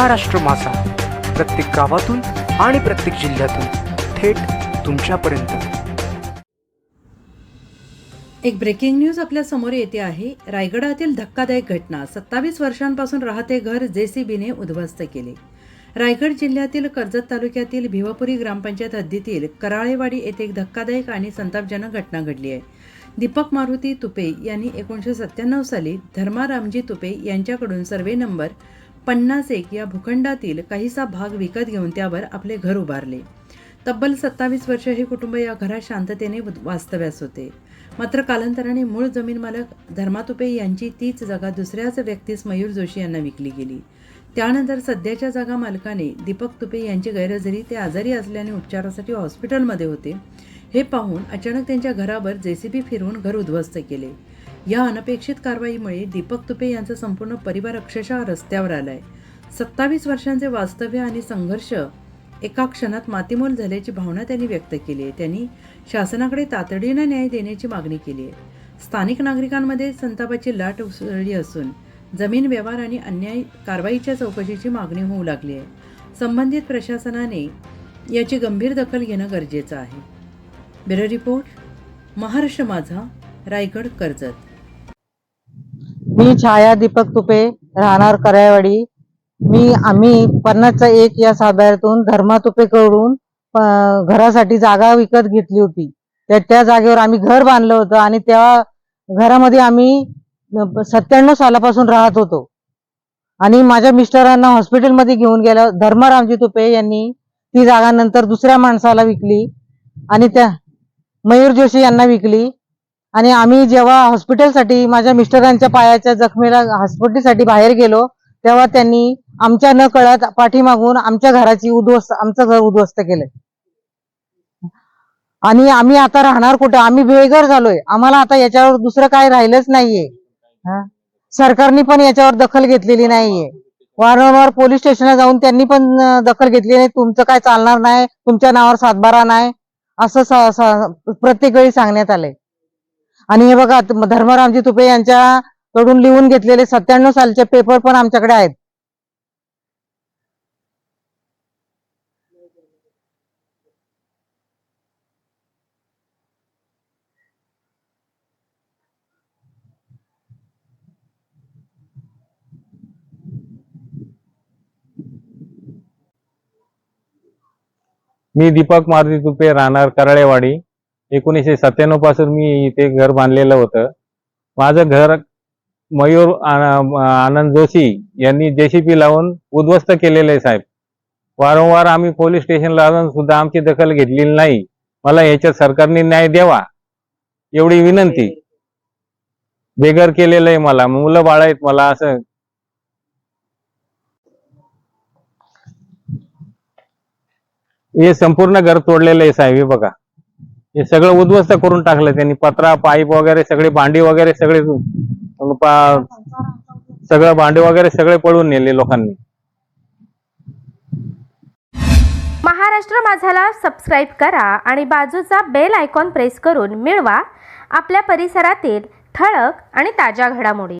महाराष्ट्र मासा प्रत्येक गावातून आणि प्रत्येक जिल्ह्यातून थेट तुमच्यापर्यंत. एक ब्रेकिंग न्यूज आपल्यासमोर येते आहे. रायगडातील धक्कादायक घटना. सत्तावीस वर्षांपासून राहते घर जेसीबीने उद्ध्वस्त केले. रायगड जिल्ह्यातील कर्जत तालुक्यातील भिवापुरी ग्रामपंचायत हद्दीतील कराळेवाडी येथे एक धक्कादायक आणि संतापजनक घटना घडली आहे. दीपक मारुती तुपे यांनी एकोणीसशे सत्त्याण्णव साली धर्मा रामजी तुपे यांच्याकडून सर्वे नंबर पन्नास एक या भूखंडातील काहीसा भाग विकत घेऊन त्यावर आपले घर उभारले. तब्बल सत्तावीस वर्ष हे कुटुंब या घरात शांततेने वास्तव्यास होते. मात्र कालांतराने मूळ जमीन मालक धर्मातुपे यांची तीच जागा दुसऱ्याच व्यक्तीस मयूर जोशी यांना विकली गेली. त्यानंतर सध्याच्या जागा मालकाने दीपक तुपे यांची गैरहजेरी ते आजारी असल्याने उपचारासाठी हॉस्पिटलमध्ये होते. हे पाहून अचानक त्यांच्या घरावर जेसीबी फिरवून घर उद्ध्वस्त केले. या अनपेक्षित कारवाईमुळे दीपक तुपे यांचा संपूर्ण परिवार अक्षरशः रस्त्यावर आलाय. सत्तावीस वर्षांचे वास्तव्य आणि संघर्ष एका क्षणात मातीमोल झाल्याची भावना त्यांनी व्यक्त केली आहे. त्यांनी शासनाकडे तातडीनं न्याय देण्याची मागणी केली आहे. स्थानिक नागरिकांमध्ये संतापाची लाट उसळली असून जमीन व्यवहार आणि अन्याय कारवाईच्या चौकशीची मागणी होऊ लागली आहे. संबंधित प्रशासनाने याची गंभीर दखल घेणं गरजेचं आहे. ब्युरो रिपोर्ट महाराष्ट्र माझा रायगड कर्जत. मी छाया दीपक तुपे राहणार करायवाडी. मी आम्ही पन्नासचा एक या साधाऱ्यातून धर्मा तुपेकडून करून घरासाठी जागा विकत घेतली होती. त्या त्या जागेवर आम्ही घर बांधलं होतं आणि त्या घरामध्ये आम्ही सत्त्याण्णव सालापासून राहत होतो. आणि माझ्या मिस्टरांना हॉस्पिटलमध्ये घेऊन गेलं धर्मारामजी तुपे यांनी ती जागा नंतर दुसऱ्या माणसाला विकली आणि त्या मयूर जोशी यांना विकली. आणि आम्ही जेव्हा हॉस्पिटलसाठी माझ्या मिस्टरांच्या पायाच्या जखमेला हॉस्पिटलसाठी बाहेर गेलो तेव्हा त्यांनी आमच्या न कळत पाठीमागून आमच्या घराची उद्ध्वस्त आमचं घर उद्ध्वस्त केलंय. आणि आम्ही आता राहणार कुठं? आम्ही बेघर झालोय. आम्हाला आता याच्यावर दुसरं काय राहिलंच नाहीये. सरकारने पण याच्यावर दखल घेतलेली नाहीये. वारंवार पोलीस स्टेशनला जाऊन त्यांनी पण दखल घेतली नाही. तुमचं काय चालणार नाही? तुमच्या नावावर सातबारा नाही? असं स- प्रत्येक वेळी सांगण्यात आलंय. आणि हे बघा धर्मरामजी तुपे यांच्याकडून लिहून घेतलेले सत्त्याण्णव सालचे पेपर पण आमच्याकडे आहेत. मी दीपक मारुती तुपे राहणार करळेवाडी. एकोणीसशे सत्त्याण्णवपासून मी इथे घर बांधलेलं होतं. माझं घर मयूर आनंद जोशी यांनी जेसीपी लावून उद्ध्वस्त केलेलं आहे साहेब. वारंवार आम्ही पोलीस स्टेशनला जाऊन सुद्धा आमची दखल घेतलेली नाही. मला याच्यात सरकारने न्याय द्यावा एवढी विनंती. बेघर केलेलं आहे मला मुलं बाळ आहेत मला असं. हे संपूर्ण घर तोडलेलं आहे साहेब हे बघा. हे सगळं उद्ध्वस्त करून टाकलं त्यांनी. पत्रा पाईप वगैरे सगळे भांडी वगैरे सगळे सगळं भांडी वगैरे सगळे पळून नेले लोकांनी. महाराष्ट्र माझाला सबस्क्राईब करा आणि बाजूचा बेल आयकॉन प्रेस करून मिळवा. आपल्या परिसरातील ठळक आणि ताज्या घडामोडी.